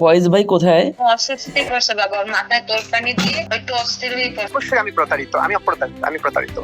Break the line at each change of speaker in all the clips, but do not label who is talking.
ফয়েজ ভাই কোথায়?
অস্বস্তি করছে বাবা মাথায় তোলপানি দিয়ে একটু অস্থির হয়ে
অবশ্যই আমি প্রতারিত আমি অপ্রতারিত আমি প্রতারিত।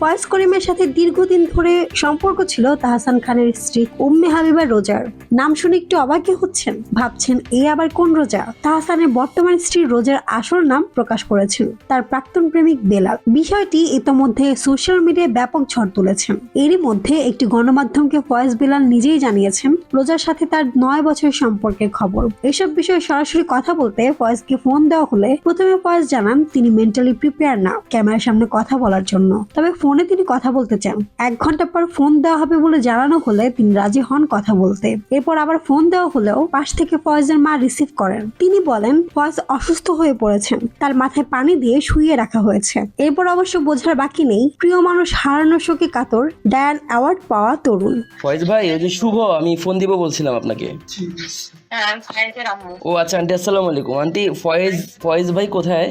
ফয়েজ করিমের সাথে দীর্ঘদিন ধরে সম্পর্ক ছিল তাহসান খানের স্ত্রী উম্মে হাবিবা রোজার। নাম শুনে একটু অবাকই হচ্ছেন। ভাবছেন, এ আবার কোন রোজা? তাহসানের বর্তমান স্ত্রী রোজার আসল নাম প্রকাশ করেছেন তার প্রাক্তন প্রেমিক বেলাল। বিষয়টি ইতোমধ্যে সোশ্যাল মিডিয়ায় ব্যাপক ঝড় তুলেছেন। এরই মধ্যে একটি গণমাধ্যমকে ফয়েজ বেলাল নিজেই জানিয়েছেন, রোজার সাথে তার নয় বছরের সম্পর্কের খবর। এসব বিষয়ে সরাসরি কথা বলতে ফয়েজকে ফোন দেওয়া হলে প্রথমে ফয়েজ জানান, তিনি মেন্টালি প্রিপেয়ার না, ক্যামেরার সামনে কথা বলার জন্য। তবে ফোনে তিনি কথা বলতে চান। এক ঘণ্টা পর ফোন দেওয়া হবে বলে জানানো হলে তিনি রাজি হন কথা বলতে। এরপর আবার ফোন দেওয়া হলেও পাশ থেকে ফয়েজের মা রিসিভ করেন। তিনি বলেন ফয়েজ অসুস্থ হয়ে পড়েছেন। তার মাথায় পানি দিয়ে শুইয়ে রাখা হয়েছে। এরপর অবশ্য বোঝার বাকি নেই। প্রিয় মানুষ হারানোর শোকে কাতর ডায়ান অ্যাওয়ার্ড পাওয়া তরুণ।
ফয়েজ ভাই ওই যে শুভ আমি ফোন দিব বলছিলাম আপনাকে।
হ্যাঁ আমি ফয়েজের আম্মু।
ও আচ্ছা আন্টি আসসালামু আলাইকুম। আন্টি ফয়েজ ফয়েজ ভাই কোথায়?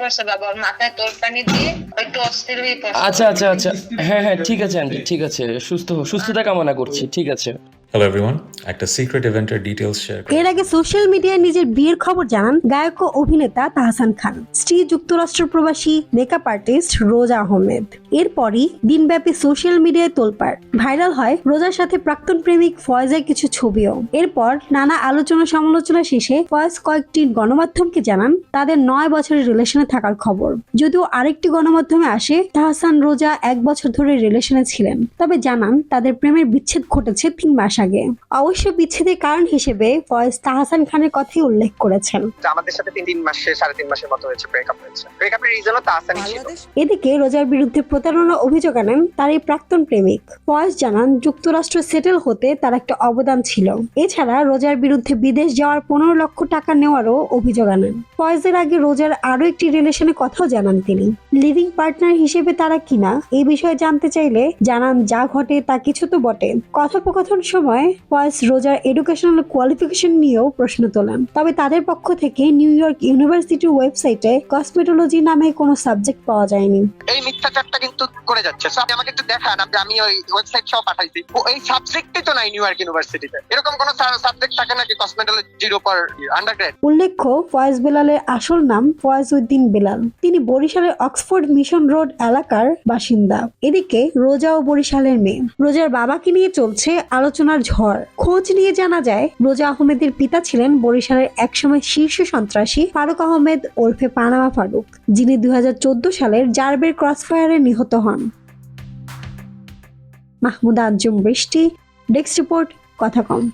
করছে বাবা। মাথায় তোলপানি দিয়ে একটু অস্থির হয়ে
আচ্ছা আচ্ছা আচ্ছা। হ্যাঁ হ্যাঁ ঠিক আছে, আন্টি, ঠিক আছে। সুস্থ সুস্থতা কামনা করছি, ঠিক আছে।
হ্যালো এভরিওয়ান একটা সিক্রেট ইভেন্টের ডিটেলস শেয়ার
এর আগে সোশ্যাল মিডিয়ায় নিজের বিয়ের খবর জানান গায়ক ও অভিনেতা তাহসান খান। স্ত্রী যুক্তরাষ্ট্র প্রবাসী মেকআপ আর্টিস্ট রোজা আহমেদ। এরপরই দিনব্যাপী সোশ্যাল মিডিয়ায় তোলপাড়। ভাইরাল হয় রোজার সাথে প্রাক্তন প্রেমিক ফয়েজের কিছু ছবিও। এরপর নানা আলোচনা সমালোচনা শেষে ফয়েজ কয়েকটি গণমাধ্যমকে জানান তাদের নয় বছরের রিলেশনে থাকার খবর। যদিও আরেকটি গণমাধ্যমে আসে তাহসান রোজা এক বছর ধরে রিলেশনে ছিলেন। তবে জানান তাদের প্রেমের বিচ্ছেদ ঘটেছে তিন মাস আগে। অবশ্য বিচ্ছেদের কারণ হিসেবে ফয়েজ তাহসান খানের কথাই উল্লেখ করেছেন।
আমাদের সাথে তিন তিন মাসে সাড়ে তিন মাসের মতো হয়েছে ব্রেকআপ হয়েছে। ব্রেকআপের রিজনও তাহসানি ছিল।
এদিকে রোজার বিরুদ্ধে প্রতারণা অভিযোগ আনেন তার এই প্রাক্তন প্রেমিক। ফয়েজ জানান যুক্তরাষ্ট্র সেটেল হতে তার একটা অবদান ছিল। এছাড়া রোজার বিরুদ্ধে বিদেশ যাওয়ার পনেরো লক্ষ টাকা নেওয়ারও অভিযোগ আনেন। ফয়েজের আগে রোজার আরও একটি রিলেশনের কথাও জানান তিনি। লিভিং পার্টনার হিসেবে তারা কিনা এই বিষয়ে জানতে চাইলে জানান যা ঘটে তা কিছু তো বটে। কথোপকথন সময় ফয়েজ রোজার এডুকেশনাল কোয়ালিফিকেশন নিয়েও প্রশ্ন তোলেন। তবে তাদের পক্ষ থেকে নিউ ইয়র্ক ইউনিভার্সিটির ওয়েবসাইটে কসমেটোলজি নামে কোনো সাবজেক্ট পাওয়া যায়নি।
মিথ্যাচারটা কিন্তু করে যাচ্ছে। So, আপনি আমাকে একটু দেখান আপনি আমি ওই ওয়েবসাইট সহ পাঠাইছি। এই সাবজেক্টই তো নাই নিউ ইয়র্ক ইউনিভার্সিটিতে এরকম কোন সাবজেক্ট থাকে নাকি কসমেটোলজির উপর আন্ডারগ্রেড
উল্লেখ্য ফয়েজ বেলালের আসল নাম ফয়েজ উদ্দিন বেলাল। তিনি বরিশালের অক্সফোর্ড মিশন রোড এলাকার বাসিন্দা। এদিকে রোজা ও বরিশালের মেয়ে। রোজার বাবাকে নিয়ে চলছে আলোচনার ঝড়। খোঁজ নিয়ে জানা যায় রোজা আহমেদের পিতা ছিলেন বরিশালের একসময় শীর্ষ সন্ত্রাসী ফারুক আহমেদ ওরফে পানামা ফারুক যিনি দুই হাজার চোদ্দ সালের জার্বের ক্রসফায়ারে নিহত হন। মাহমুদা আজম বৃষ্টি ডেস্ক রিপোর্ট কথা কম।